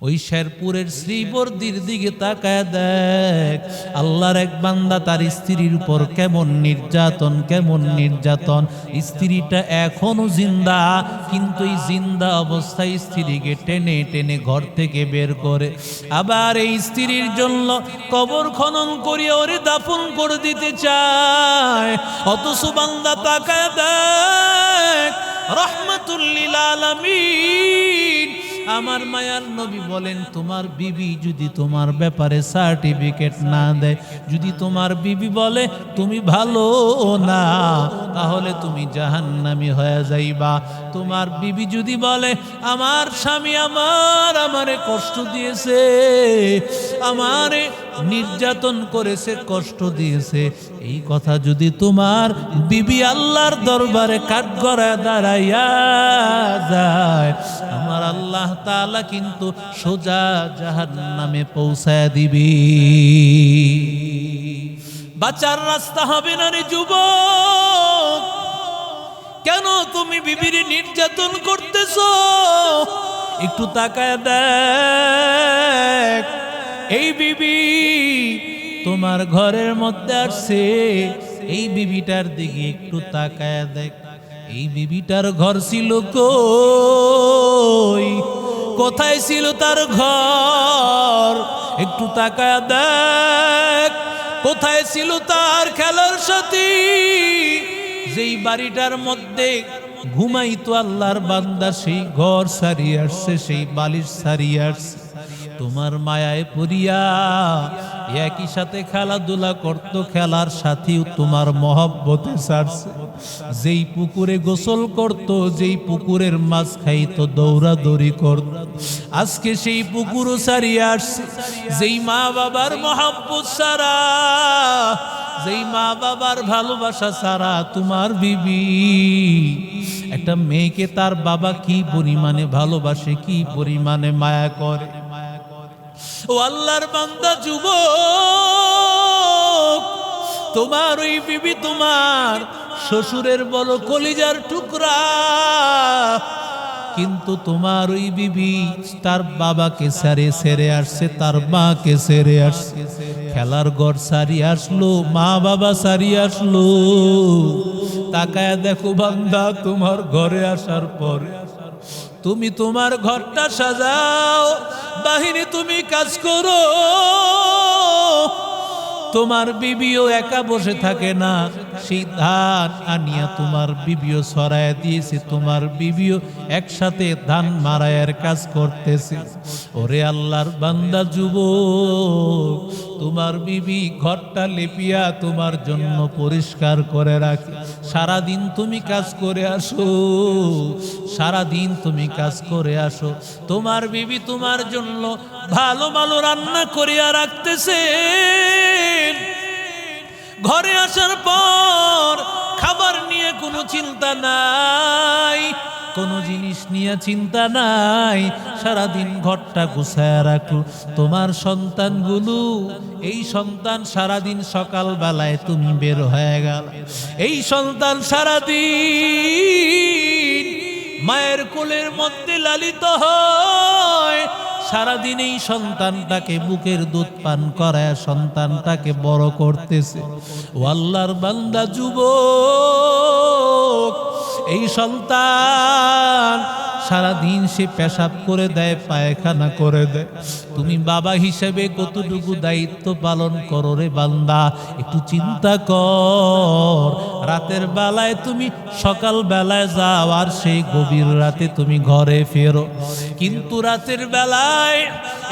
ওই শেরপুরের শ্রীবর্দির দিকে তাকায় দেখ, আল্লাহর এক বান্দা তার স্ত্রীর উপর কেমন নির্যাতন কেমন নির্যাতন। স্ত্রীটা এখনও জিন্দা, কিন্তু এই জিন্দা অবস্থায় স্ত্রীকে টেনে টেনে ঘর থেকে বের করে। আবার এই স্ত্রীর জন্য কবর খনন করিয়ে ওরে দাফন করে দিতে চায়। অথচ বান্দা তাকায় দেখ রহমাতুল্লিল আলামিন আমার মায়ার নবী বলেন, তোমার বিবি যদি তোমার ব্যাপারে সার্টিফিকেট না দেয়, যদি তোমার বিবি বলে, তুমি ভালো না, তাহলে তুমি জাহান্নামি হয়ে যাইবা। তোমার বিবি যদি বলে, আমার স্বামী আমার আমারে কষ্ট দিয়েছে, আমারে নির্যাতন করেছে, কষ্ট দিয়েছে। এই কথা যদি তোমার বিবি আল্লাহর দরবারে কাঠগড়া দাঁড়াইয়া যায়, আমার আল্লাহ তাআলা কিন্তু সোজা জাহান নামে পৌঁছায় দিবি। বাঁচার রাস্তা হবে না রে যুবক। কেন তুমি বিবির নির্যাতন করতেছ? একটু তাকায় দেখ। এই বিবি তোমার ঘরের মধ্যে আসছে। এই বিবিটার দিকে একটু তাকায় দেখ। এই বিবিটার ঘর ছিল কই? কোথায় ছিল তার ঘর? একটু তাকায় দেখ। কোথায় ছিল তার খেলার সাথী? যেই বাড়িটার মধ্যে ঘুমাইতো আল্লাহর বান্দা, সেই ঘর সারিয়ে আসছে, সেই বালিশ সারিয়ে আসছে। তোমার মায়ায় পড়িয়া একই সাথে খেলাধুলা করত, খেলার সাথীও তোমার মহব্বতে সারছে যেই পুকুরে গোসল করত, যেই পুকুরের মাছ খাইতো, দৌড়াদৌড়ি করত। আজকে সেই পুকুরও সারিয়ে আসছে। যেই মা বাবার মহব্বত সারা যেই মা বাবার ভালোবাসা ছাড়া তোমার বিবি। একটা মেয়েকে তার বাবা কি পরিমাণে ভালোবাসে, কি পরিমাণে মায়া করে? ও আল্লাহর বান্দা যুব তোমার ওই বিবি তোমার শ্বশুরের বলো কলিজার টুকরা। কিন্তু তোমার ওই বিবি তার বাবাকে সারে সেরে আসছে, তার মাকে সেরে আসছে। খেলার ঘর সারি আসলো, মা বাবা সারি আসলো। তাকায় দেখো বান্দা তোমার ঘরে আসার পরে তুমি তোমার ঘরটা সাজাও বাহিনী তুমি কাজ করো। তোমার বিবিও একা বসে থাকে না, সেই ধান আনিয়া তোমার বিবিও ছড়ায় দিয়েছে, তোমার বিবিও একসাথে ধান মারায়ের কাজ করতেছে। ওরে আল্লাহর বান্দা যুব তোমার বিবি ঘরটা লেপিয়া তোমার জন্য পরিষ্কার করে রাখে। সারাদিন তুমি কাজ করে আসো, সারাদিন তুমি কাজ করে আসো। তোমার বিবি তোমার জন্য ভালো ভালো রান্না করিয়া রাখতেছে। ঘরে আসার পর খাবার নিয়ে কোনো চিন্তা নাই। কোনো জিনিস নিয়ে চিন্তা নাই। সারাদিন ঘরটা গুছায় রাখো তোমার সন্তানগুলো, এই সন্তান সারাদিন সকাল বেলায় তুমি বের হয়ে গেল। এই সন্তান সারাদিন মায়ের কোলের মধ্যে লালিত হয়। সারাদিন এই সন্তানটাকে বুকের দুধ পান করায় সন্তানটাকে বড় করতেছে। ও আল্লাহর বান্দা, যুবক, এই সন্তান সারাদিন সে পেশাব করে দেয়, পায়খানা করে দেয়। তুমি বাবা হিসেবে কতটুকু দায়িত্ব পালন করো রে বান্দা? একটু চিন্তা কর। রাতের বেলায় তুমি সকাল বেলায় যাও আর সেই গভীর রাতে তুমি ঘরে ফেরো। কিন্তু রাতের বেলায়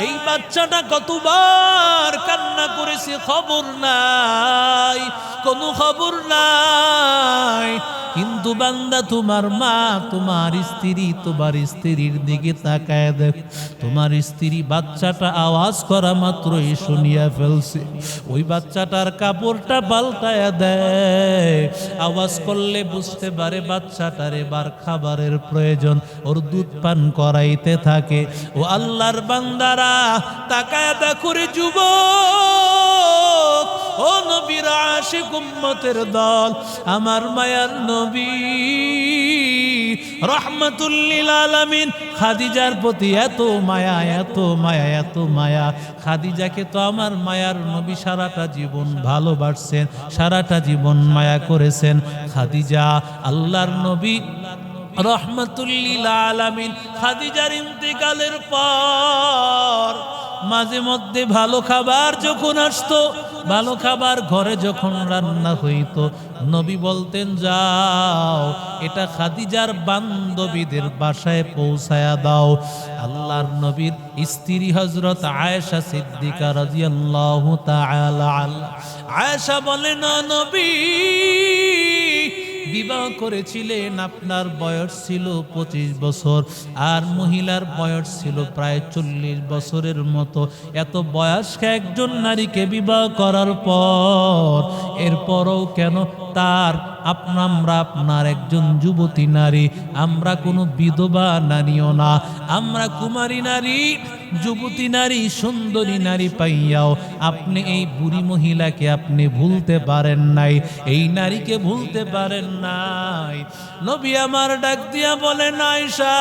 এই বাচ্চাটা কতবার কান্না করেছে, খবর নাই, কোনো খবর নাই। কিন্তু বান্দা, তোমার মা, তোমার স্ত্রী, তোমার স্ত্রীর দিকে তাকায় দেখ। তোমার স্ত্রী বাচ্চাটা আওয়াজ করা মাত্রই শুনিয়া ফেলছে। ওই বাচ্চাটার কাপড়টা পাল্টায় দেয়। আওয়াজ করলে বুঝতে পারে বাচ্চাটার এবার খাবারের প্রয়োজন। ওর দুধ পান করাইতে থাকে। ও আল্লাহর বান্দারা তাকায় দেখুরে যুবক। ও নবীর আশিক উম্মতের দল, আমার মায়ার নবী। রহমাতুল্লিল আলামিন, খাদিজার প্রতি এত মায়া এত মায়া এত মায়া। খাদিজাকে তো আমার মায়ার নবী সারাটা জীবন ভালোবাসছেন, সারাটা জীবন মায়া করেছেন। খাদিজা, আল্লাহর নবী। রহমতুল্লিল আলামিন, খাদিজার ইন্তেকালের পর মাঝে মধ্যে ভালো খাবার যখন আসতো ভালো খাবার ঘরে যখন রান্না হইত, নবী বলতেন, যাও, এটা খাদিজার বান্ধবীদের বাসায় পৌঁছায়া দাও আল্লাহর নবীর স্ত্রী হজরত আয়েশা সিদ্দিকা রাজিয়াল্লাহু তাআলা। আয়েশা বলেন নবী বিবাহ করেছিলেন, আপনার বয়স ছিল পঁচিশ বছর, আর মহিলার বয়স ছিল প্রায় চল্লিশ বছরের মতো। এত বয়স্ক একজন নারীকে বিবাহ করার পর, এরপরও কেন তার, আপনা আমরা আপনার একজন যুবতী নারী, আমরা কোনো বিধবা নারীও না, আমরা কুমারী নারী যুবতী নারী, সুন্দরী নারী পাইয়াও, আপনি এই বুড়ি মহিলাকে আপনি ভুলতে পারেন নাই। এই নারীকে ভুলতে পারেন নাই। নবী আমার ডাক দিয়া বলেন আয়সা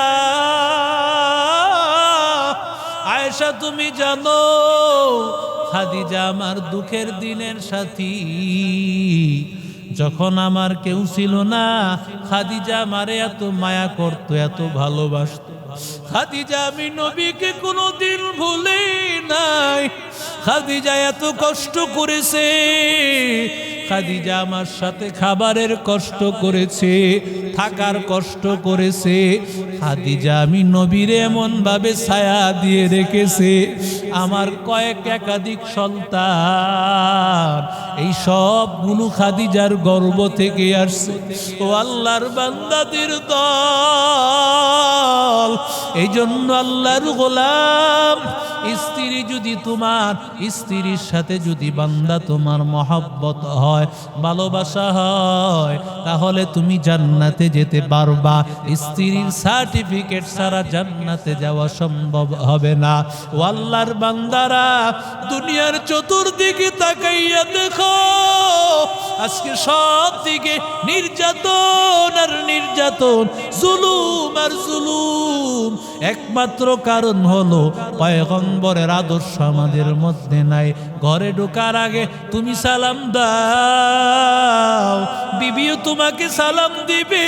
আয়সা তুমি জানো, খাদিজা আমার দুঃখের দিনের সাথী। যখন আমার কেউ ছিল না, খাদিজা আমারে এত মায়া করতো, এত ভালোবাসতো। খাদিজা, আমি নবীকে কোনোদিন ভুলে নাই। খাদিজা এত কষ্ট করেছে। খাদিজা আমার সাথে খাবারের কষ্ট করেছে, থাকার কষ্ট করেছে। খাদিজা, আমি নবীর এমন ভাবে ছায়া দিয়ে রেখেছে। আমার কয়েক একাধিক সন্তান, এই সবগুলো খাদিজার গর্ব থেকে আসছে। ও আল্লাহর বান্দাদের দল এই জন্য আল্লাহর গোলাম, স্ত্রী যদি তোমার, স্ত্রীর সাথে যদি বান্দা তোমার মহব্বত হয়, ভালোবাসা হয়, তাহলে তুমি জান্নাতে যেতে পারবা। স্ত্রীর সার্টিফিকেট ছাড়া জান্নাতে যাওয়া সম্ভব হবে না। ও আল্লাহর বান্দারা, দুনিয়ার চতুর্দিকে তাকাইয়া দেখো। আজকে সব দিকে নির্যাতন আর নির্যাতন, জুলুম আর জুলুম। একমাত্র কারণ হলো পয়গম্বরের আদর্শ আমাদের মধ্যে নাই। ঘরে ঢোকার আগে তুমি সালাম দাও, বিবিও তোমাকে সালাম দিবে।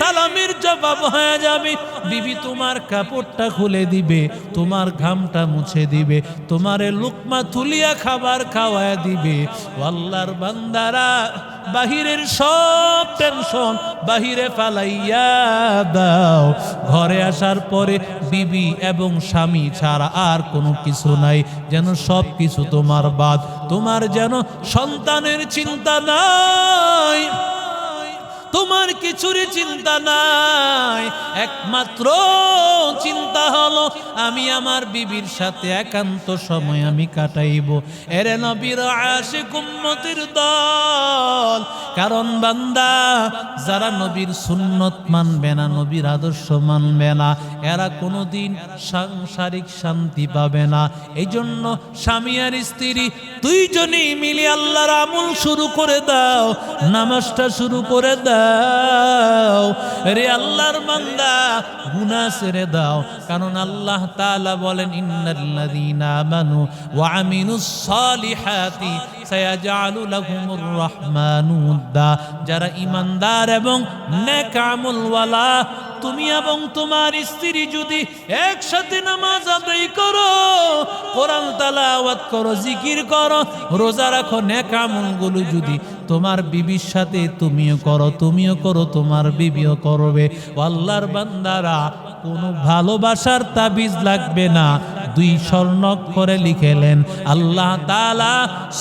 সালামের জবাব হয়ে যাবে। বিবি তোমার কাপড়টা খুলে দিবে, তোমার ঘামটা মুছে দিবে, তোমারে লুকমা তুলিয়া খাবার খাওয়ায় দিবে। আল্লাহর বান্দারা, বাহিরের সব টেনশন বাহিরে ফালাইয়া দাও। ঘরে আসার পরে বিবি এবং স্বামী ছাড়া আর কোনো কিছু নাই, যেন সব কিছু তোমার বাদ। তোমার যেন সন্তানের চিন্তা নাই। তোমার কিছুর চিন্তা নাই। একমাত্র চিন্তা হলো, আমি আমার বিবির সাথে একান্ত সময় আমি কাটাইব। এরে নবীর আশিক উম্মতির দল। কারণ বান্দা, যারা নবীর সুন্নত মানবে না, নবীর আদর্শ মানবে না, এরা কোনোদিন সাংসারিক শান্তি পাবে না। এই জন্য স্বামী আর স্ত্রী দুইজনেই মিলে আল্লাহর আমল শুরু করে দাও, নামাজটা শুরু করে দাও। রে আল্লাহর বান্দা, গুনাহ ছেড়ে দাও। কারণ আল্লাহ তাআলা বলেন, ইন্নাল্লাযীনা আমানু ওয়া আমিলুস সালিহাতি সায়াজআলু লাহুমুর রাহমানু উদ্দা যারা ঈমানদার এবং নেক আমলওয়ালা তুমি এবং তোমার স্ত্রী যদি একসাথে নামাজ আদায় করো, কোরআন তালাওয়াত করো, জিকির করো, রোজা রাখো, নেক আমলগুলো যদি তোমার বিবির সাথে তুমিও করো তুমিও করো, তোমার বিবিও করবে। আল্লাহর বান্দারা, কোনো ভালোবাসার তাবিজ লাগবে না। দুই স্বর্ণক্ষরে লিখেলেন। আল্লাহ তালা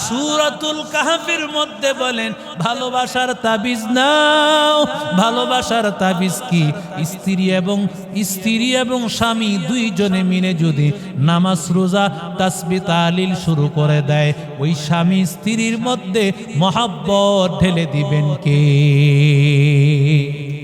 সুরাতুল কাহাফের মধ্যে বলেন, ভালোবাসার তাবিজ নাও। ভালোবাসার তাবিজ কি? স্ত্রী এবং স্ত্রী এবং স্বামী দুইজনে মিলে যদি নামাজ রোজা, তাসবি, তালিল শুরু করে দেয়, ওই স্বামী স্ত্রীর মধ্যে মহাব্বত ঢেলে দিবেন কে?